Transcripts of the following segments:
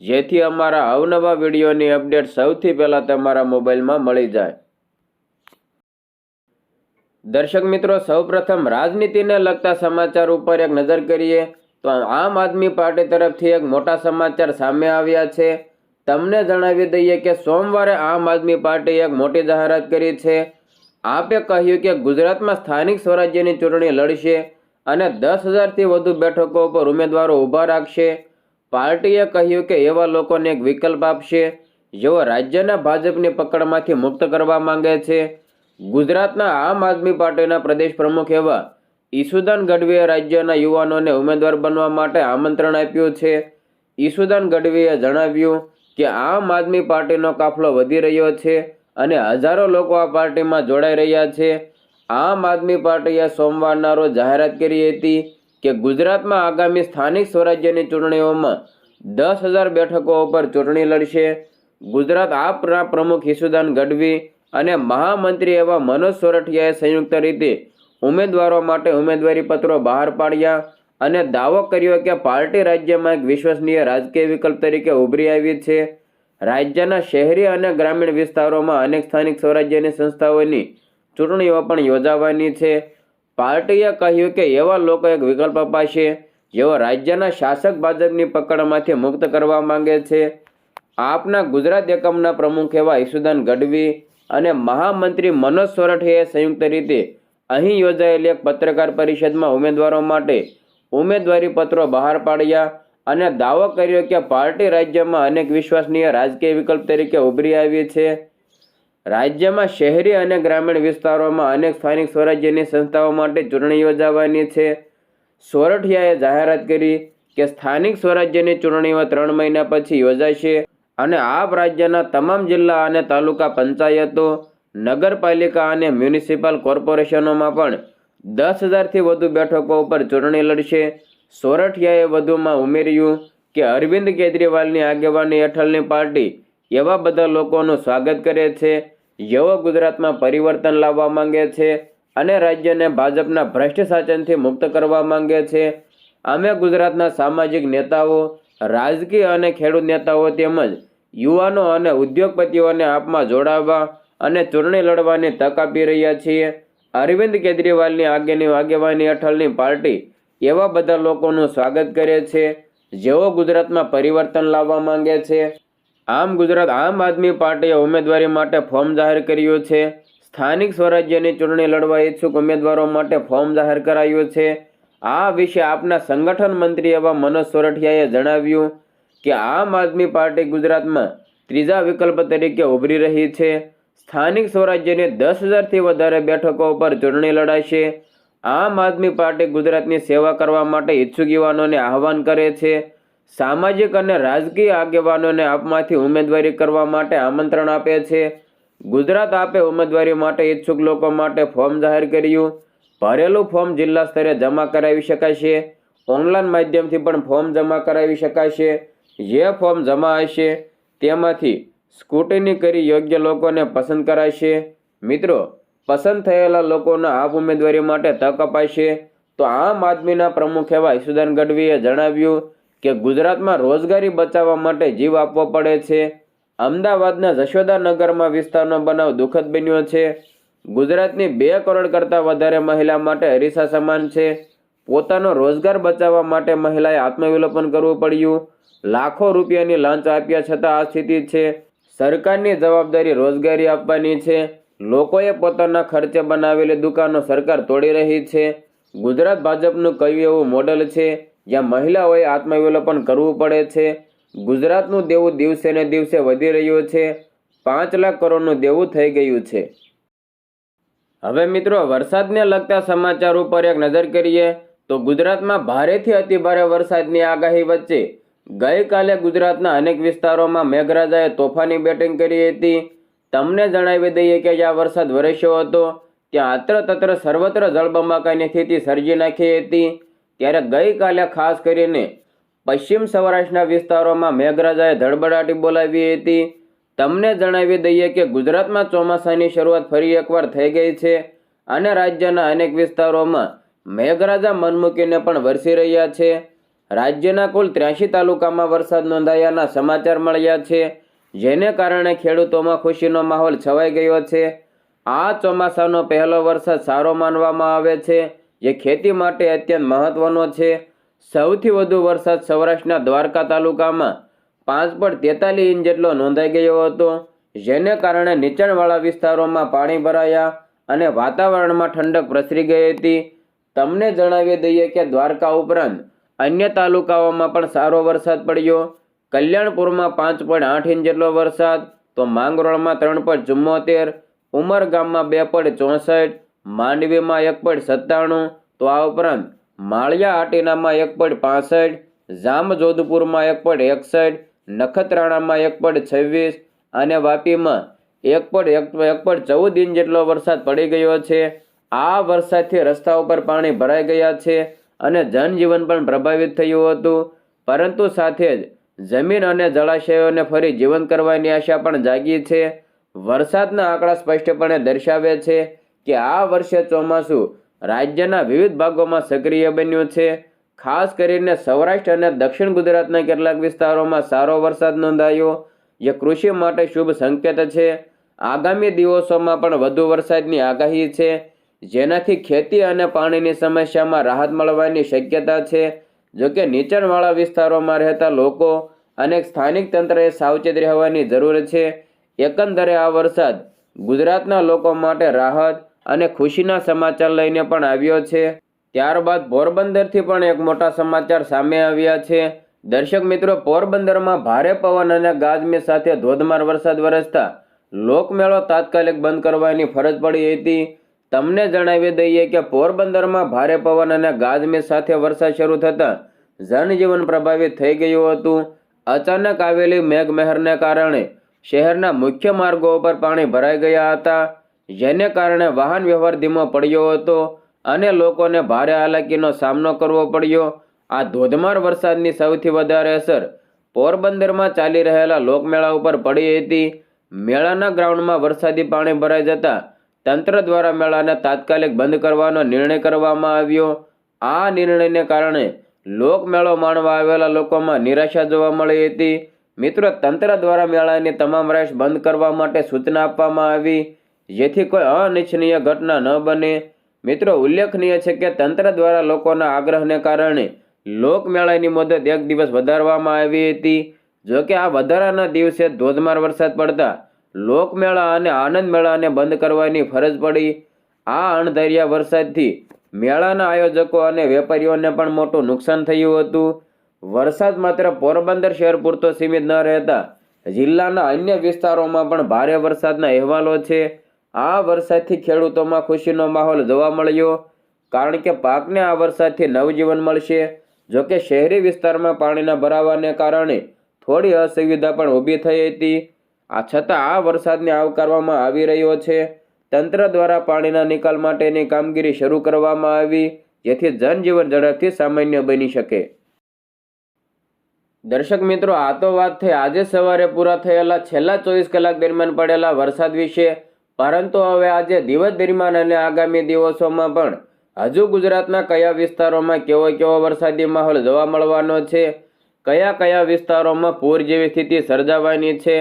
જેથી અમારા અવનવા વિડીયોની અપડેટ સૌથી પહેલાં તમારા મોબાઈલમાં મળી જાય. દર્શક મિત્રો, સૌપ્રથમ રાજનીતિને લગતા સમાચાર ઉપર એક નજર કરીએ, તો આમ આદમી પાર્ટી તરફથી એક મોટા સમાચાર સામે આવ્યા છે. તમને જણાવી દઈએ કે સોમવારે આમ આદમી પાર્ટીએ એક મોટી જાહેરાત કરી છે. આપે કહ્યું કે ગુજરાતમાં સ્થાનિક સ્વરાજ્યની ચૂંટણી લડશે અને દસ હજારથી વધુ બેઠકો પર ઉમેદવારો ઊભા રાખશે. પાર્ટીએ કહ્યું કે એવા લોકોને એક વિકલ્પ આપશે, જેઓ રાજ્યના ભાજપની પકડમાંથી મુક્ત કરવા માંગે છે. ગુજરાતના આમ આદમી પાર્ટીના પ્રદેશ પ્રમુખ એવા ઈસુદાન ગઢવીએ રાજ્યના યુવાનોને ઉમેદવાર બનવા માટે આમંત્રણ આપ્યું છે. ઈસુદાન ગઢવીએ જણાવ્યું કે આમ આદમી પાર્ટીનો કાફલો વધી રહ્યો છે અને હજારો લોકો આ પાર્ટીમાં જોડાઈ રહ્યા છે. આમ આદમી પાર્ટીએ સોમવારના રોજ જાહેરાત કરી હતી કે ગુજરાતમાં આગામી સ્થાનિક સ્વરાજ્યની ચૂંટણીઓમાં દસ હજાર બેઠકો ઉપર ચૂંટણી લડશે. ગુજરાત આપના પ્રમુખ ઈસુદાન ગઢવી અને મહામંત્રી એવા મનોજ સોરઠિયાએ સંયુક્ત રીતે ઉમેદવારો માટે ઉમેદવારી પત્રો બહાર પાડ્યા અને દાવો કર્યો કે પાર્ટી રાજ્યમાં એક વિશ્વસનીય રાજકીય વિકલ્પ તરીકે ઉભરી આવી છે. રાજ્યના શહેરી અને ગ્રામીણ વિસ્તારોમાં અનેક સ્થાનિક સ્વરાજ્યની સંસ્થાઓની ચૂંટણીઓ પણ યોજાવાની છે. પાર્ટીએ કહ્યું કે એવા લોકો એક વિકલ્પ અપાશે, જેઓ રાજ્યના શાસક ભાજપની પકડમાંથી મુક્ત કરવા માંગે છે. આપના ગુજરાત એકમના પ્રમુખ એવા ઈસુદાન ગઢવી અને મહામંત્રી મનોજ સોરઠીએ સંયુક્ત રીતે અહીં યોજાયેલી એક પત્રકાર પરિષદમાં ઉમેદવારો માટે ઉમેદવારી પત્રો બહાર પાડ્યા અને દાવો કર્યો કે પાર્ટી રાજ્યમાં અનેક વિશ્વસનીય રાજકીય વિકલ્પ તરીકે ઉભરી આવી છે. રાજ્યમાં શહેરી અને ગ્રામીણ વિસ્તારોમાં અનેક સ્થાનિક સ્વરાજ્યની સંસ્થાઓ માટે ચૂંટણી યોજાવાની છે. સોરઠિયાએ જાહેરાત કરી કે સ્થાનિક સ્વરાજ્યની ચૂંટણીઓ ત્રણ મહિના પછી યોજાશે અને આપ રાજ્યના તમામ જિલ્લા અને તાલુકા પંચાયતો, નગરપાલિકા અને મ્યુનિસિપલ કોર્પોરેશનોમાં પણ દસ હજારથી વધુ બેઠકો ઉપર ચૂંટણી લડશે. સોરઠિયાએ વધુમાં ઉમેર્યું કે અરવિંદ કેજરીવાલની આગેવાની હેઠળની પાર્ટી એવા બધા લોકોનું સ્વાગત કરે છે જેઓ ગુજરાતમાં પરિવર્તન લાવવા માંગે છે અને રાજ્યને ભાજપના ભ્રષ્ટ શાસનથી મુક્ત કરવા માંગે છે. અમે ગુજરાતના સામાજિક નેતાઓ, રાજકીય અને ખેડૂત નેતાઓ તેમજ યુવાનો અને ઉદ્યોગપતિઓને આપમાં જોડાવવા અને ચૂંટણી લડવાની તક આપી રહ્યા છીએ. અરવિંદ કેજરીવાલની આગેની આગેવાની હેઠળની પાર્ટી એવા બધા લોકોનું સ્વાગત કરે છે જેઓ ગુજરાતમાં પરિવર્તન લાવવા માંગે છે. આમ ગુજરાત આમ આદમી પાર્ટીએ ઉમેદવારી માટે ફોર્મ જાહેર કર્યું છે. સ્થાનિક સ્વરાજ્યની ચૂંટણી લડવા ઈચ્છુક ઉમેદવારો માટે ફોર્મ જાહેર કરાયું છે. આ વિશે આપના સંગઠન મંત્રી એવા મનોજ સોરઠિયાએ જણાવ્યું કે આમ આદમી પાર્ટી ગુજરાતમાં ત્રીજા વિકલ્પ તરીકે ઉભરી રહી છે. સ્થાનિક સ્વરાજ્યની દસ હજારથી વધારે બેઠકો પર ચૂંટણી લડાશે. આમ આદમી પાર્ટી ગુજરાતની સેવા કરવા માટે ઈચ્છુક યુવાનોને આહવાન કરે છે. સામાજિક અને રાજકીય આગેવાનોને આપમાંથી ઉમેદવારી કરવા માટે આમંત્રણ આપે છે. ગુજરાત આપે ઉમેદવારી માટે ઈચ્છુક લોકો માટે ફોર્મ જાહેર કર્યું. ભરેલું ફોર્મ જિલ્લા સ્તરે જમા કરાવી શકાશે ઓનલાઈન માધ્યમથી પણ ફોર્મ જમા કરાવી શકાશે જે ફોર્મ જમા હશે તેમાંથી સ્કૂટીની કરી યોગ્ય લોકોને પસંદ કરાશે મિત્રો, પસંદ થયેલા લોકોના આપ ઉમેદવારી માટે તક અપાશે તો આમ આદમીના પ્રમુખ એવા ઈસુદાન ગઢવીએ જણાવ્યું કે ગુજરાતમાં રોજગારી બચાવવા માટે જીવ આપવો પડે છે. અમદાવાદના જશોદાનગરમાં વિસ્તારનો બનાવ દુઃખદ બન્યો છે. ગુજરાતની બે કરોડ કરતાં વધારે મહિલા માટે અરીસા સમાન છે. પોતાનો રોજગાર બચાવવા માટે મહિલાએ આત્મવિલોપન કરવું પડ્યું. લાખો રૂપિયાની લાંચ આપ્યા છતાં આ સ્થિતિ છે. સરકારની જવાબદારી રોજગારી આપવાની છે. લોકોએ પોતાના ખર્ચે બનાવેલી દુકાનો સરકાર તોડી રહી છે. ગુજરાત ભાજપનું કયું એવું મોડલ છે? જ્યાં મહિલાઓએ આત્મવિલોપન કરવું પડે છે. ગુજરાતનું દેવું દિવસે ને દિવસે વધી રહ્યું છે. પાંચ લાખ કરોડનું દેવું થઈ ગયું છે. હવે મિત્રો, વરસાદને લગતા સમાચાર ઉપર એક નજર કરીએ, તો ગુજરાતમાં ભારેથી અતિભારે વરસાદની આગાહી વચ્ચે ગઈકાલે ગુજરાતના અનેક વિસ્તારોમાં મેઘરાજાએ તોફાની બેટિંગ કરી હતી. તમને જણાવી દઈએ કે જ્યાં વરસાદ વરસ્યો હતો, ત્યાં અત્ર તત્ર સર્વત્ર જળબંબાકાની સ્થિતિ સર્જી નાખી હતી. ત્યારે ગઈકાલે ખાસ કરીને પશ્ચિમ સૌરાષ્ટ્રના વિસ્તારોમાં મેઘરાજાએ ધડબડાટી બોલાવી હતી. તમને જણાવી દઈએ કે ગુજરાતમાં ચોમાસાની શરૂઆત ફરી એકવાર થઈ ગઈ છે અને રાજ્યના અનેક વિસ્તારોમાં મેઘરાજા મન મૂકીને પણ વરસી રહ્યા છે. રાજ્યના કુલ ત્ર્યાસી તાલુકામાં વરસાદ નોંધાયાના સમાચાર મળ્યા છે, જેને કારણે ખેડૂતોમાં ખુશીનો માહોલ છવાઈ ગયો છે. આ ચોમાસાનો પહેલો વરસાદ સારો માનવામાં આવે છે. જે ખેતી માટે અત્યંત મહત્વનો છે. સૌથી વધુ વરસાદ સૌરાષ્ટ્રના દ્વારકા તાલુકામાં પાંચ પોઈન્ટ તેતાલીસ ઇંચ જેટલો નોંધાઈ ગયો હતો, જેને કારણે નીચાણવાળા વિસ્તારોમાં પાણી ભરાયા અને વાતાવરણમાં ઠંડક પ્રસરી ગઈ હતી. તમને જણાવી દઈએ કે દ્વારકા ઉપરાંત અન્ય તાલુકાઓમાં પણ સારો વરસાદ પડ્યો. કલ્યાણપુરમાં પાંચ પોઈન્ટ આઠ ઇંચ જેટલો વરસાદ, તો માંગરોળમાં ત્રણ પોઈન્ટ ચુમ્મોતેર ઉમરગામમાં બે પોઈન્ટ ચોસઠ માંડવીમાં એક પોઈન્ટ સત્તાણું, તો આ ઉપરાંત માળિયા આટીનામાં એક પોઈન્ટ પાસઠ જામજોધપુરમાં એક પોઈન્ટ એકસઠ, નખત્રાણામાં એક પોઈન્ટ છવ્વીસ અને વાપીમાં એક પોઈન્ટ એક પોઈન્ટ ચૌદ ઇંચ જેટલો વરસાદ પડી ગયો છે. આ વરસાદથી રસ્તા ઉપર પાણી ભરાઈ ગયા છે અને જનજીવન પણ પ્રભાવિત થયું હતું. પરંતુ સાથે જ જમીન અને જળાશયોને ફરી જીવંત કરવાની આશા પણ જાગી છે. વરસાદના આંકડા સ્પષ્ટપણે દર્શાવે છે કે આ વર્ષે ચોમાસું રાજ્યના વિવિધ ભાગોમાં સક્રિય બન્યું છે. ખાસ કરીને સૌરાષ્ટ્ર અને દક્ષિણ ગુજરાતના કેટલાક વિસ્તારોમાં સારો વરસાદ નોંધાયો. જે કૃષિ માટે શુભ સંકેત છે. આગામી દિવસોમાં પણ વધુ વરસાદની આગાહી છે. જેનાથી ખેતી અને પાણીની સમસ્યામાં રાહત મળવાની શક્યતા છે. જોકે નીચાણવાળા વિસ્તારોમાં રહેતા લોકો અને સ્થાનિક તંત્રએ સાવચેત રહેવાની જરૂર છે. એકંદરે આ વરસાદ ગુજરાતના લોકો માટે રાહત અને ખુશીના સમાચાર લઈને પણ આવ્યો છે. ત્યારબાદ પોરબંદરથી પણ એક મોટા સમાચાર સામે આવ્યા છે. દર્શક મિત્રો, પોરબંદરમાં ભારે પવન અને ગાજમી સાથે ધોધમાર વરસાદ વરસતા લોકમેળો તાત્કાલિક બંધ કરવાની ફરજ પડી હતી. તમને જણાવી દઈએ કે પોરબંદરમાં ભારે પવન અને ગાજમી સાથે વરસાદ શરૂ થતાં જનજીવન પ્રભાવિત થઈ ગયું હતું. અચાનક આવેલી મેઘમહેરને કારણે શહેરના મુખ્ય માર્ગો ઉપર પાણી ભરાઈ ગયા હતા. જેને કારણે વાહન વ્યવહાર ધીમો પડ્યો હતો અને લોકોને ભારે હાલાકીનો સામનો કરવો પડ્યો. આ ધોધમાર વરસાદની સૌથી વધારે અસર પોરબંદરમાં ચાલી રહેલા લોકમેળા ઉપર પડી હતી. મેળાના ગ્રાઉન્ડમાં વરસાદી પાણી ભરાઈ જતા તંત્ર દ્વારા મેળાને તાત્કાલિક બંધ કરવાનો નિર્ણય કરવામાં આવ્યો. આ નિર્ણયને કારણે લોકમેળો માણવા આવેલા લોકોમાં નિરાશા જોવા મળી હતી. મિત્રો, તંત્ર દ્વારા મેળાની તમામ રાશ બંધ કરવા માટે સૂચના આપવામાં આવી. જેથી કોઈ અનિચ્છનીય ઘટના ન બને. મિત્રો, ઉલ્લેખનીય છે કે તંત્ર દ્વારા લોકોના આગ્રહને કારણે લોકમેળાની મુદત એક દિવસ વધારવામાં આવી હતી. જોકે આ વધારાના દિવસે ધોધમાર વરસાદ પડતા લોકમેળા અને આનંદ મેળાને બંધ કરવાની ફરજ પડી. આ અણધર્યા વરસાદથી મેળાના આયોજકો અને વેપારીઓને પણ મોટું નુકસાન થયું હતું. વરસાદ માત્ર પોરબંદર શહેર પૂરતો સીમિત ન રહેતા જિલ્લાના અન્ય વિસ્તારોમાં પણ ભારે વરસાદના અહેવાલો છે. આ વરસાદથી ખેડૂતોમાં ખુશીનો માહોલ જોવા મળ્યો. કારણ કે પાકને આ વરસાદથી નવજીવન મળશે. જોકે શહેરી વિસ્તારમાં પાણીના ભરાવાને કારણે થોડી અસુવિધા પણ ઊભી થઈ હતી. આ છતાં આ વરસાદને આવકારવામાં આવી રહ્યો છે. તંત્ર દ્વારા પાણીના નિકાલ માટેની કામગીરી શરૂ કરવામાં આવી, જેથી જનજીવન ઝડપથી સામાન્ય બની શકે. દર્શક મિત્રો, આ તો વાત થઈ. આજે સવારે પૂરા થયેલા છેલ્લા ચોવીસ કલાક દરમિયાન પડેલા વરસાદ વિશે. પરંતુ હવે આજે દિવસ દરમિયાન અને આગામી દિવસોમાં પણ હજુ ગુજરાતના કયા વિસ્તારોમાં કેવો કેવો વરસાદી માહોલ જોવા મળવાનો છે, કયા કયા વિસ્તારોમાં પૂર જેવી સ્થિતિ સર્જાવાની છે,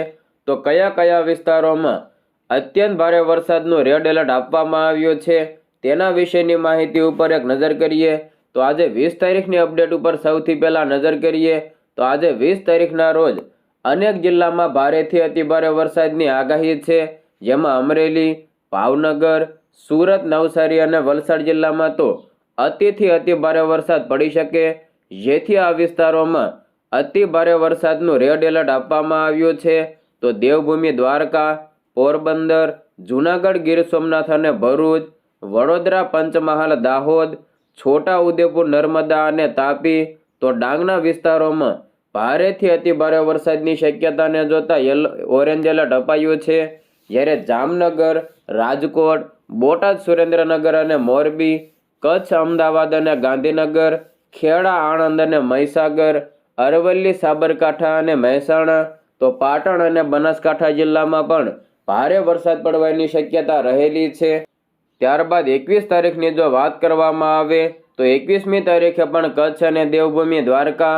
તો કયા કયા વિસ્તારોમાં અત્યંત ભારે વરસાદનું રેડ એલર્ટ આપવામાં આવ્યું છે, તેના વિશેની માહિતી ઉપર એક નજર કરીએ, તો આજે વીસ તારીખની અપડેટ ઉપર સૌથી પહેલાં નજર કરીએ, તો આજે વીસ તારીખના રોજ અનેક જિલ્લામાં ભારેથી અતિભારે વરસાદની આગાહી છે જેમાં અમરેલી, ભાવનગર, સુરત, નવસારી અને વલસાડ જિલ્લામાં તો અતિથી અતિ ભારે વરસાદ પડી શકે, જેથી આ વિસ્તારોમાં અતિ ભારે વરસાદનું રેડ એલર્ટ આપવામાં આવ્યું છે. તો દેવભૂમિ, દ્વારકા, પોરબંદર, જૂનાગઢ, ગીર સોમનાથ અને ભરૂચ, વડોદરા, પંચમહાલ, દાહોદ, છોટા ઉદેપુર, નર્મદા અને તાપી તો ડાંગના વિસ્તારોમાં ભારેથી અતિ ભારે વરસાદની શક્યતાને જોતા યલો, ઓરેન્જ એલર્ટ અપાયું છે. જ્યારે જામનગર, રાજકોટ, બોટાદ, સુરેન્દ્રનગર અને મોરબી, કચ્છ, અમદાવાદ અને ગાંધીનગર, ખેડા, આણંદ અને મહીસાગર, અરવલ્લી, સાબરકાંઠા અને મહેસાણા, તો પાટણ અને બનાસકાંઠા જિલ્લામાં પણ ભારે વરસાદ પડવાની શક્યતા રહેલી છે. ત્યારબાદ એકવીસ તારીખની જો વાત કરવામાં આવે, તો એકવીસમી તારીખે પણ કચ્છ અને દેવભૂમિ દ્વારકા,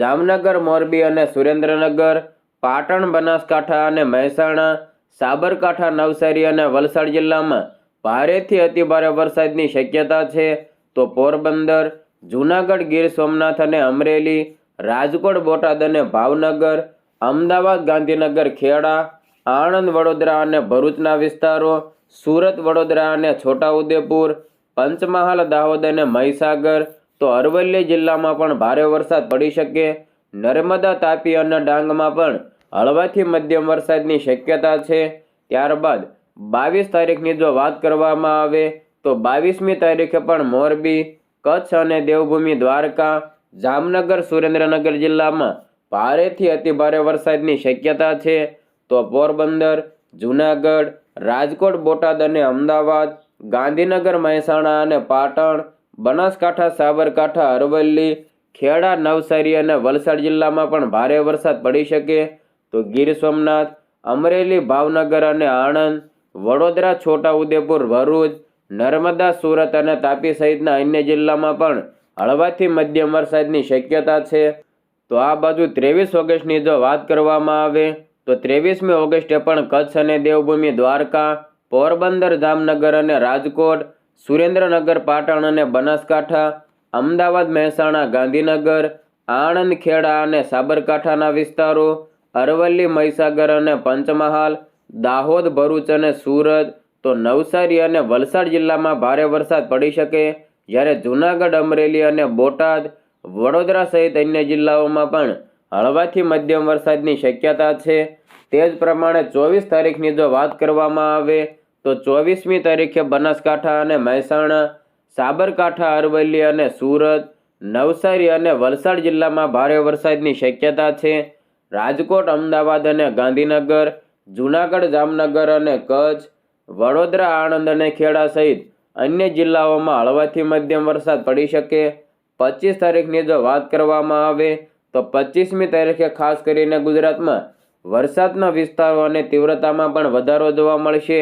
જામનગર, મોરબી અને સુરેન્દ્રનગર, પાટણ, બનાસકાંઠા અને મહેસાણા સાબરકાંઠા, નવસારી અને વલસાડ જિલ્લામાં ભારેથી અતિભારે વરસાદની શક્યતા છે. તો પોરબંદર, જૂનાગઢ, ગીર સોમનાથ અને અમરેલી, રાજકોટ, બોટાદ અને ભાવનગર, અમદાવાદ, ગાંધીનગર, ખેડા, આણંદ, વડોદરા અને ભરૂચના વિસ્તારો, સુરત, વડોદરા અને છોટાઉદેપુર, પંચમહાલ, દાહોદ અને મહીસાગર. તો અરવલ્લી જિલ્લામાં પણ ભારે વરસાદ પડી શકે. નર્મદા, તાપી અને ડાંગમાં પણ હળવાથી મધ્યમ વરસાદની શક્યતા છે. ત્યારબાદ બાવીસ તારીખની જો વાત કરવામાં આવે, તો બાવીસમી તારીખે પણ મોરબી, કચ્છ અને દેવભૂમિ દ્વારકા, જામનગર, સુરેન્દ્રનગર જિલ્લામાં ભારેથી અતિભારે વરસાદની શક્યતા છે. તો પોરબંદર, જૂનાગઢ, રાજકોટ, બોટાદ અને અમદાવાદ, ગાંધીનગર, મહેસાણા અને પાટણ, બનાસકાંઠા, સાબરકાંઠા, અરવલ્લી, ખેડા, નવસારી અને વલસાડ જિલ્લામાં પણ ભારે વરસાદ પડી શકે. તો ગીર સોમનાથ, અમરેલી, ભાવનગર અને આણંદ, વડોદરા, છોટાઉદેપુર, ભરૂચ, નર્મદા, સુરત અને તાપી સહિતના અન્ય જિલ્લામાં પણ હળવાથી મધ્યમ વરસાદની શક્યતા છે. તો આ બાજુ ત્રેવીસ ઓગસ્ટની જો વાત કરવામાં આવે, તો ત્રેવીસમી ઓગસ્ટે પણ કચ્છ અને દેવભૂમિ, દ્વારકા, પોરબંદર, જામનગર અને રાજકોટ, સુરેન્દ્રનગર, પાટણ અને બનાસકાંઠા, અમદાવાદ, મહેસાણા, ગાંધીનગર, આણંદ, ખેડા અને સાબરકાંઠાના વિસ્તારો અરવલ્લી, મહીસાગર અને પંચમહાલ, દાહોદ, ભરૂચ અને સુરત. તો નવસારી અને વલસાડ જિલ્લામાં ભારે વરસાદ પડી શકે જ્યારે જૂનાગઢ, અમરેલી અને બોટાદ, વડોદરા સહિત અન્ય જિલ્લાઓમાં પણ હળવાથી મધ્યમ વરસાદની શક્યતા છે. તે જ પ્રમાણે ચોવીસ તારીખની જો વાત કરવામાં આવે તો ચોવીસમી તારીખે બનાસકાંઠા અને મહેસાણા, સાબરકાંઠા, અરવલ્લી અને સુરત, નવસારી અને વલસાડ જિલ્લામાં ભારે વરસાદની શક્યતા છે. રાજકોટ, અમદાવાદ અને ગાંધીનગર, જૂનાગઢ, જામનગર અને કચ્છ, વડોદરા, આણંદ અને ખેડા સહિત અન્ય જિલ્લાઓમાં હળવાથી મધ્યમ વરસાદ પડી શકે. પચીસ તારીખની જો વાત કરવામાં આવે, તો પચીસમી તારીખે ખાસ કરીને ગુજરાતમાં વરસાદના વિસ્તારો અને તીવ્રતામાં પણ વધારો જોવા મળશે.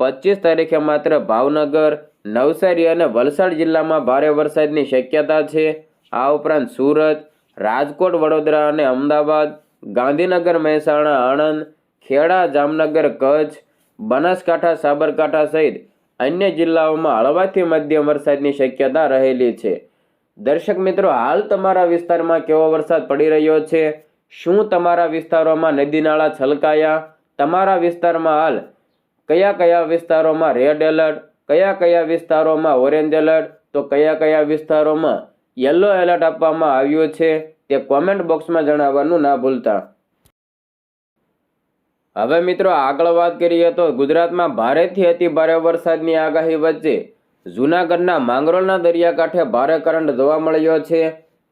પચીસ તારીખે માત્ર ભાવનગર, નવસારી અને વલસાડ જિલ્લામાં ભારે વરસાદની શક્યતા છે. આ ઉપરાંત સુરત, રાજકોટ, વડોદરા અને અમદાવાદ ગાંધીનગર મહેસાણા, આણંદ, ખેડા, જામનગર, કચ્છ, બનાસકાંઠા, સાબરકાંઠા સહિત અન્ય જિલ્લાઓમાં હળવાથી મધ્યમ વરસાદની શક્યતા રહેલી છે. દર્શક મિત્રો, હાલ તમારા વિસ્તારમાં કેવો વરસાદ પડી રહ્યો છે? શું તમારા વિસ્તારોમાં નદી નાળા છલકાયા? તમારા વિસ્તારમાં હાલ કયા કયા વિસ્તારોમાં રેડ એલર્ટ? કયા કયા વિસ્તારોમાં ઓરેન્જ એલર્ટ? તો કયા કયા વિસ્તારોમાં યલો એલર્ટ આપવામાં આવ્યું છે? તે કોમેન્ટ બોક્સમાં જણાવવાનું ના ભૂલતા. હવે મિત્રો આગળ વાત કરીએ તો ગુજરાતમાં ભારેથી અતિ ભારે વરસાદની આગાહી વચ્ચે જૂનાગઢના માંગરોળના દરિયાકાંઠે ભારે કરંટ જોવા મળ્યો છે.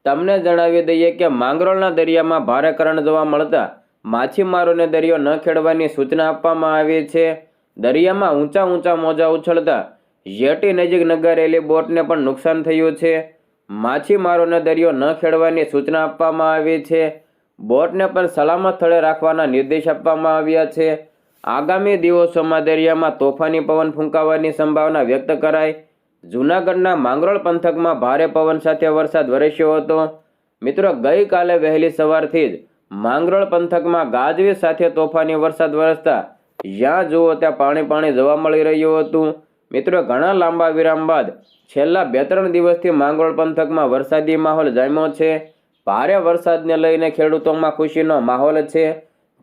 તમને જણાવી દઈએ કે માંગરોળના દરિયામાં ભારે કરંટ જોવા મળતા માછીમારોને દરિયો ન ખેડવાની સૂચના આપવામાં આવી છે. દરિયામાં ઊંચા ઊંચા મોજા ઉછળતા યેટી નજીક નગારેલી બોટને પણ નુકસાન થયું છે. માછીમારોને દરિયો ન ખેડવાની સૂચના આપવામાં આવી છે. બોટને પણ સલામત સ્થળે રાખવાના નિર્દેશ આપવામાં આવ્યા છે. આગામી દિવસોમાં દરિયામાં તોફાની પવન ફૂંકાવાની સંભાવના વ્યક્ત કરાઈ. જૂનાગઢના માંગરોળ પંથકમાં ભારે પવન સાથે વરસાદ વરસ્યો હતો. મિત્રો, ગઈકાલે વહેલી સવારથી જ માંગરોળ પંથકમાં ગાજવીજ સાથે તોફાની વરસાદ વરસતા, જ્યાં જુઓ ત્યાં પાણી પાણી જોવા મળી રહ્યું હતું. મિત્રો, ઘણા લાંબા વિરામ બાદ છેલ્લા બે ત્રણ દિવસથી માંગરોળ પંથકમાં વરસાદી માહોલ જામ્યો છે. ભારે વરસાદને લઈને ખેડૂતોમાં ખુશીનો માહોલ છે.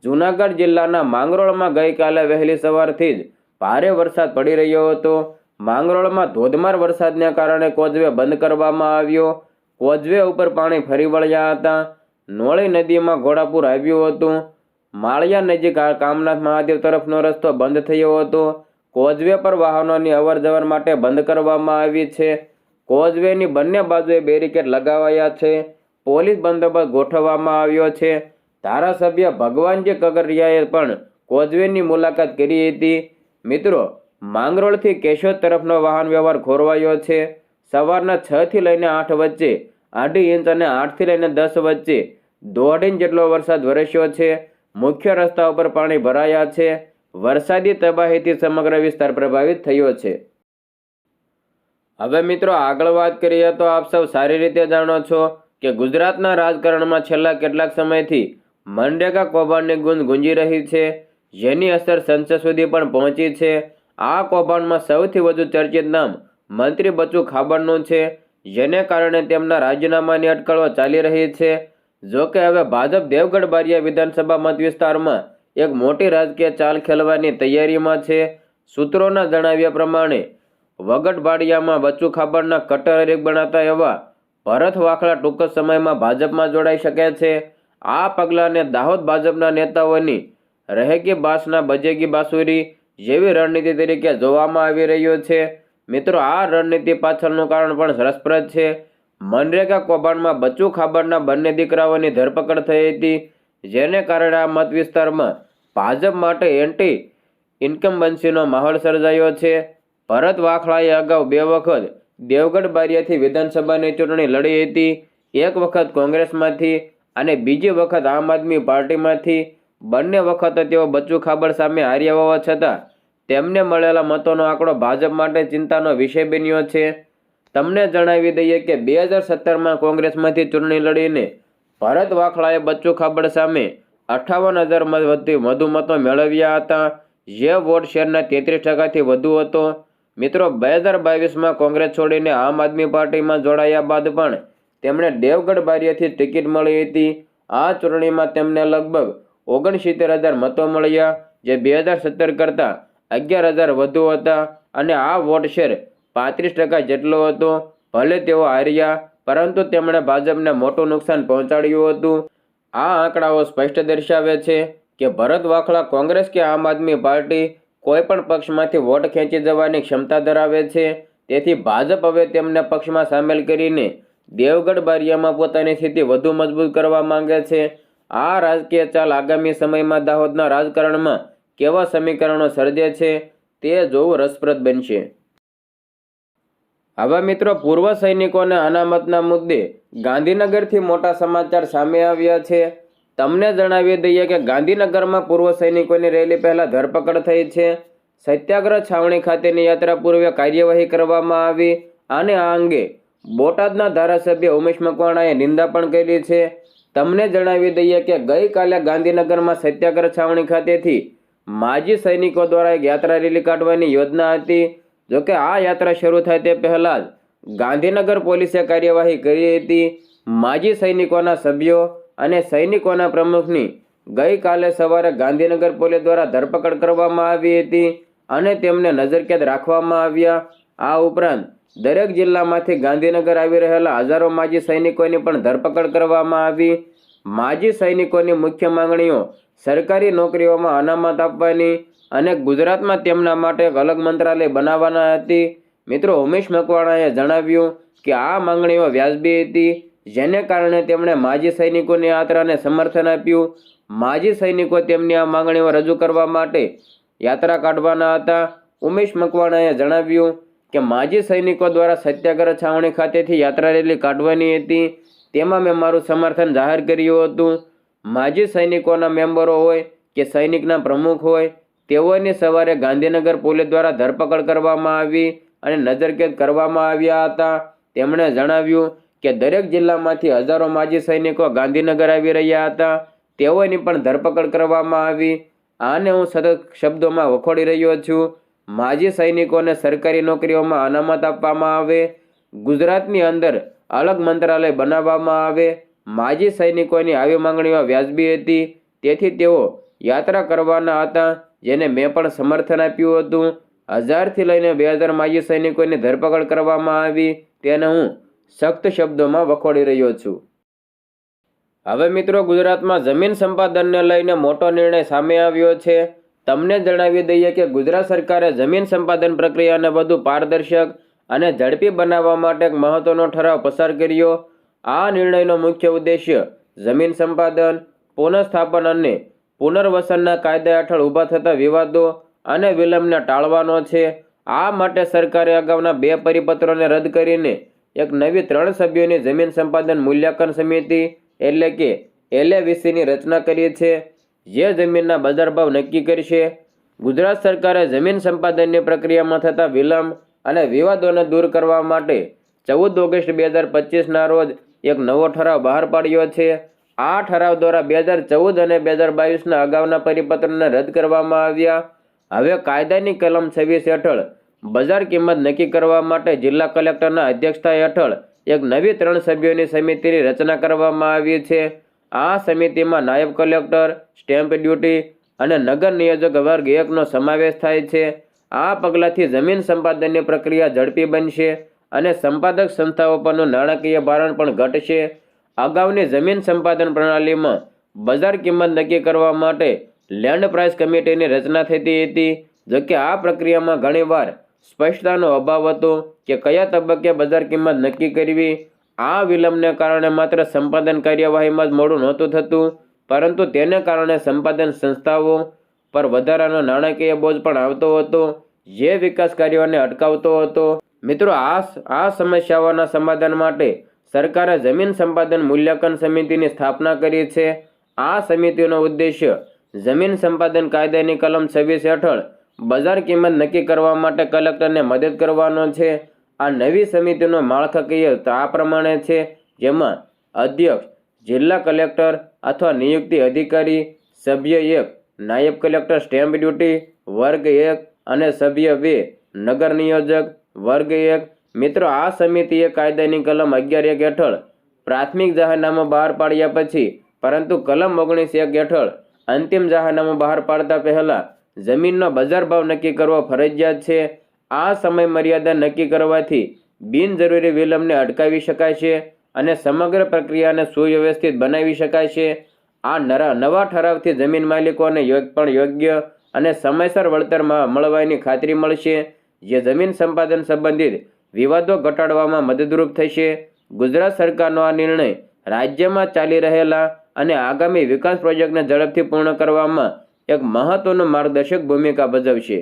જૂનાગઢ જિલ્લાના માંગરોળમાં ગઈકાલે વહેલી સવારથી જ ભારે વરસાદ પડી રહ્યો હતો. માંગરોળમાં ધોધમાર વરસાદને કારણે કોઝવે બંધ કરવામાં આવ્યો. કોઝવે ઉપર પાણી ફરી વળ્યા હતા. નોળી નદીમાં ઘોડાપુર આવ્યું હતું. માળિયા નજીક કામનાથ મહાદેવ તરફનો રસ્તો બંધ થયો હતો. કોઝવે પર વાહનોની અવર જવર માટે બંધ કરવામાં આવી છે. કોઝવેની બંને બાજુએ બેરિકેડ લગાવાયા છે. પોલીસ બંદોબસ્ત ગોઠવવામાં આવ્યો છે. ધારાસભ્ય ભગવાનજી કગરિયાએ પણ કોઝવેની મુલાકાત કરી હતી. મિત્રો, માંગરોળથી કેશોદ તરફનો વાહન વ્યવહાર ખોરવાયો છે. સવારના છથી લઈને આઠ વચ્ચે, અઢી ઇંચ અને આઠથી લઈને દસ વચ્ચે દોઢ ઇંચ જેટલો વરસાદ વરસ્યો છે. મુખ્ય રસ્તા ઉપર પાણી ભરાયા છે. વરસાદી તબાહીથી સમગ્ર વિસ્તાર પ્રભાવિત થયો છે. હવે મિત્રો આગળ વાત કરીએ તો આપ સૌ સારી રીતે જાણો છો કે ગુજરાતના રાજકારણમાં છેલ્લા કેટલાક સમયથી મનરેગા કૌભાંડની ગુંજ ગુંજી રહી છે, જેની અસર સંસદ સુધી પણ પહોંચી છે. આ કૌભાંડમાં સૌથી વધુ ચર્ચિત નામ મંત્રી બચુ ખાબડનું છે, જેને કારણે તેમના રાજીનામાની અટકળો ચાલી રહી છે. જો કે હવે ભાજપ દેવગઢ બારિયા વિધાનસભા મત વિસ્તારમાં એક મોટી રાજકીય ચાલ ખેલવાની તૈયારીમાં છે. સૂત્રોના જણાવ્યા પ્રમાણે, વગટબાડિયામાં બચ્ચુ ખાબડના કટ્ટર હરીફ બનાતા એવા ભરત વાખડા ટૂંક જ સમયમાં ભાજપમાં જોડાઈ શકે છે. આ પગલાંને દાહોદ ભાજપના નેતાઓની રહેકી બાસના બજેગી બાસુરી જેવી રણનીતિ તરીકે જોવામાં આવી રહ્યો છે. મિત્રો, આ રણનીતિ પાછળનું કારણ પણ રસપ્રદ છે. મનરેગા કૌભાંડમાં બચ્ચુ ખાબડના બંને દીકરાઓની ધરપકડ થઈ હતી, જેને કારણે આ મત વિસ્તારમાં ભાજપ માટે એન્ટી ઇન્કમ્બન્સીનો માહોલ સર્જાયો છે. ભરત વાખલાએ અગાઉ બે વખત દેવગઢ બારિયાથી વિધાનસભાની ચૂંટણી લડી હતી. એક વખત કોંગ્રેસમાંથી અને બીજી વખત આમ આદમી પાર્ટીમાંથી. બંને વખત તેઓ બચ્ચુ ખાબર સામે હાર્યા હોવા છતાં તેમને મળેલા મતોનો આંકડો ભાજપ માટે ચિંતાનો વિષય બન્યો છે. તમને જણાવી દઈએ કે બે હજાર સત્તરમાં કોંગ્રેસમાંથી ચૂંટણી લડીને ભરત વાખલાએ બચ્ચુ ખાબડ સામે અઠ્ઠાવન હજાર વધુ મતો મેળવ્યા હતા. જે વોટ શેરના તેત્રીસ ટકાથી વધુ હતો. મિત્રો, બે હજાર બાવીસમાં કોંગ્રેસ છોડીને આમ આદમી પાર્ટીમાં જોડાયા બાદ પણ તેમણે દેવગઢ બારિયાથી ટિકિટ મળી હતી. આ ચૂંટણીમાં તેમને લગભગ ઓગણસિત્તેર હજાર મતો મળ્યા, જે બે હજાર સત્તર કરતાં અગિયાર હજાર વધુ હતા અને આ વોટ શેર પાંત્રીસ ટકા જેટલો હતો. ભલે તેઓ હાર્યા, પરંતુ તેમણે ભાજપને મોટું નુકસાન પહોંચાડ્યું હતું. આ આંકડાઓ સ્પષ્ટ દર્શાવે છે કે ભરત વાખડા કોંગ્રેસ કે આમ આદમી પાર્ટી કોઈ પણ પક્ષમાંથી વોટ ખેંચી જવાની ક્ષમતા ધરાવે છે. તેથી ભાજપ હવે તેમને પક્ષમાં સામેલ કરીને દેવગઢ બારિયામાં પોતાની સ્થિતિ વધુ મજબૂત કરવા માંગે છે. આ રાજકીય ચાલ આગામી સમયમાં દાહોદના રાજકારણમાં કેવા સમીકરણો સર્જે છે તે જોવું રસપ્રદ બનશે. હવે મિત્રો પૂર્વ સૈનિકોના અનામતના મુદ્દે ગાંધીનગરથી મોટા સમાચાર સામે આવ્યા છે. તમને જણાવી દઈએ કે ગાંધીનગરમાં પૂર્વ સૈનિકોની રેલી પહેલાં ધરપકડ થઈ છે. સત્યાગ્રહ છાવણી ખાતેની યાત્રા પૂર્વે કાર્યવાહી કરવામાં આવી અને આ અંગે બોટાદના ધારાસભ્ય ઉમેશ મકવાણાએ નિંદા પણ કરી છે. તમને જણાવી દઈએ કે ગઈકાલે ગાંધીનગરમાં સત્યાગ્રહ છાવણી ખાતેથી માજી સૈનિકો દ્વારા એક યાત્રા રેલી કાઢવાની યોજના હતી. જોકે આ યાત્રા શરૂ થાય તે પહેલાં જ ગાંધીનગર પોલીસે કાર્યવાહી કરી હતી. માજી સૈનિકોના સભ્યો અને સૈનિકોના પ્રમુખની ગઈકાલે સવારે ગાંધીનગર પોલીસ દ્વારા ધરપકડ કરવામાં આવી હતી અને તેમને નજરકેદ રાખવામાં આવ્યા. આ ઉપરાંત દરેક જિલ્લામાંથી ગાંધીનગર આવી રહેલા હજારો માજી સૈનિકોની પણ ધરપકડ કરવામાં આવી. માજી સૈનિકોની મુખ્ય માંગણીઓ સરકારી નોકરીઓમાં અનામત આપવાની અને ગુજરાતમાં તેમના માટે એક અલગ મંત્રાલય બનાવવાના હતી. મિત્રો, ઉમેશ મકવાણાએ જણાવ્યું કે આ માંગણીઓ વ્યાજબી હતી, જેને કારણે તેમણે માજી સૈનિકોની યાત્રાને સમર્થન આપ્યું. માજી સૈનિકો તેમની આ માંગણીઓ રજૂ કરવા માટે યાત્રા કાઢવાના હતા. ઉમેશ મકવાણાએ જણાવ્યું કે માજી સૈનિકો દ્વારા સત્યાગ્રહ છાવણી ખાતેથી યાત્રા રેલી કાઢવાની હતી. તેમાં મેં મારું સમર્થન જાહેર કર્યું હતું. માજી સૈનિકોના મેમ્બરો હોય કે સૈનિકના પ્રમુખ હોય તેઓની સવારે ગાંધીનગર પોલીસ દ્વારા ધરપકડ કરવામાં આવી અને નજરકેદ કરવામાં આવ્યા હતા. તેમણે જણાવ્યું કે દરેક જિલ્લામાંથી હજારો માજી સૈનિકો ગાંધીનગર આવી રહ્યા હતા. તેઓની પણ ધરપકડ કરવામાં આવી. આને હું સતત શબ્દોમાં વખોડી રહ્યો છું. માજી સૈનિકોને સરકારી નોકરીઓમાં અનામત આપવામાં આવે. ગુજરાતની અંદર અલગ મંત્રાલય બનાવવામાં આવે. માજી સૈનિકોની આવી માંગણીઓ વ્યાજબી હતી. તેથી તેઓ યાત્રા કરવાના હતા. જેને મેં પણ સમર્થન આપ્યું હતું. હજારથી લઈને બે હજાર માજી સૈનિકોની ધરપકડ કરવામાં આવી તેને હું સખ્ત શબ્દોમાં વખોડી રહ્યો છું. હવે મિત્રો ગુજરાતમાં જમીન સંપાદનને લઈને મોટો નિર્ણય સામે આવ્યો છે. તમને જણાવી દઈએ કે ગુજરાત સરકારે જમીન સંપાદન પ્રક્રિયાને વધુ પારદર્શક અને ઝડપી બનાવવા માટે એક મહત્વનો ઠરાવ પસાર કર્યો. આ નિર્ણયનો મુખ્ય ઉદ્દેશ્ય જમીન સંપાદન, પુનઃસ્થાપન અને પુનર્વસનના કાયદા હેઠળ ઊભા થતા વિવાદો અને વિલંબને ટાળવાનો છે. આ માટે સરકારે અગાઉના બે પરિપત્રોને રદ કરીને એક નવી ત્રણ સભ્યોની જમીન સંપાદન મૂલ્યાંકન સમિતિ, એટલે કે એલએવીસીની રચના કરી છે. જે જમીનના બજાર ભાવ નક્કી કરશે. ગુજરાત સરકારે જમીન સંપાદનની પ્રક્રિયામાં થતા વિલંબ અને વિવાદોને દૂર કરવા માટે ચૌદ ઓગસ્ટ બે હજાર પચીસના રોજ એક નવો ઠરાવ બહાર પાડ્યો છે. આ ઠરાવ દ્વારા બે હજાર ચૌદ અને બે હજાર બાવીસના અગાઉના પરિપત્રને રદ કરવામાં આવ્યા. હવે કાયદાની કલમ છવ્વીસ હેઠળ બજાર કિંમત નક્કી કરવા માટે જિલ્લા કલેક્ટરના અધ્યક્ષતા હેઠળ એક નવી ત્રણ સભ્યોની સમિતિની રચના કરવામાં આવી છે. આ સમિતિમાં નાયબ કલેક્ટર, સ્ટેમ્પ ડ્યુટી અને નગર નિયોજક વર્ગ એકનો સમાવેશ થાય છે. આ પગલાંથી જમીન સંપાદનની પ્રક્રિયા ઝડપી બનશે અને સંપાદક સંસ્થાઓ પરનું નાણાકીય ભારણ પણ ઘટશે. અગાઉની જમીન સંપાદન પ્રણાલીમાં બજાર કિંમત નક્કી કરવા માટે લેન્ડ પ્રાઇસ કમિટીની રચના થતી હતી જોકે આ પ્રક્રિયામાં ઘણીવાર સ્પષ્ટતાનો અભાવ હતો કે કયા તબક્કે બજાર કિંમત નક્કી કરવી. આ વિલંબને કારણે માત્ર સંપાદન કાર્યવાહીમાં જ મોડું નહોતું થતું, પરંતુ તેને કારણે સંપાદન સંસ્થાઓ પર વધારાનો નાણાકીય બોજ પણ આવતો હતો, જે વિકાસ કાર્યોને અટકાવતો હતો. મિત્રો, આ આ સમસ્યાઓના સમાધાન માટે સરકારે જમીન સંપાદન મૂલ્યાંકન સમિતિની સ્થાપના કરી છે. આ સમિતિનો ઉદ્દેશ્ય જમીન સંપાદન કાયદાની કલમ છવ્વીસ હેઠળ બજાર કિંમત નક્કી કરવા માટે કલેક્ટરને મદદ કરવાનો છે. આ નવી સમિતિનો માળખાકીય આ પ્રમાણે છે જેમાં અધ્યક્ષ, જિલ્લા કલેક્ટર અથવા નિયુક્તિ અધિકારી, સભ્ય એક, નાયબ કલેક્ટર સ્ટેમ્પ ડ્યુટી, વર્ગ એક અને સભ્ય બે, નગર નિયોજક, વર્ગ એક મિત્રો, આ સમિતિએ કાયદાની કલમ અગિયાર એક હેઠળ પ્રાથમિક જાહેરનામું બહાર પાડ્યા પછી, પરંતુ કલમ ઓગણીસ એક હેઠળ અંતિમ જાહેરનામું બહાર પાડતા પહેલાં જમીનનો બજાર ભાવ નક્કી કરવો ફરજિયાત છે. આ સમય મર્યાદા નક્કી કરવાથી બિનજરૂરી વિલંબને અટકાવી શકાય છે અને સમગ્ર પ્રક્રિયાને સુવ્યવસ્થિત બનાવી શકાય છે. આ નરા, નવા ઠરાવથી જમીન માલિકોને યોગ, પણ યોગ્ય અને સમયસર વળતર મળવાની ખાતરી મળશે. જે જમીન સંપાદન સંબંધિત વિવાદો ઘટાડવામાં મદદરૂપ થશે. ગુજરાત સરકારનો આ નિર્ણય રાજ્યમાં ચાલી રહેલા અને આગામી વિકાસ પ્રોજેક્ટને ઝડપથી પૂર્ણ કરવામાં એક મહત્વનું માર્ગદર્શક ભૂમિકા ભજવશે.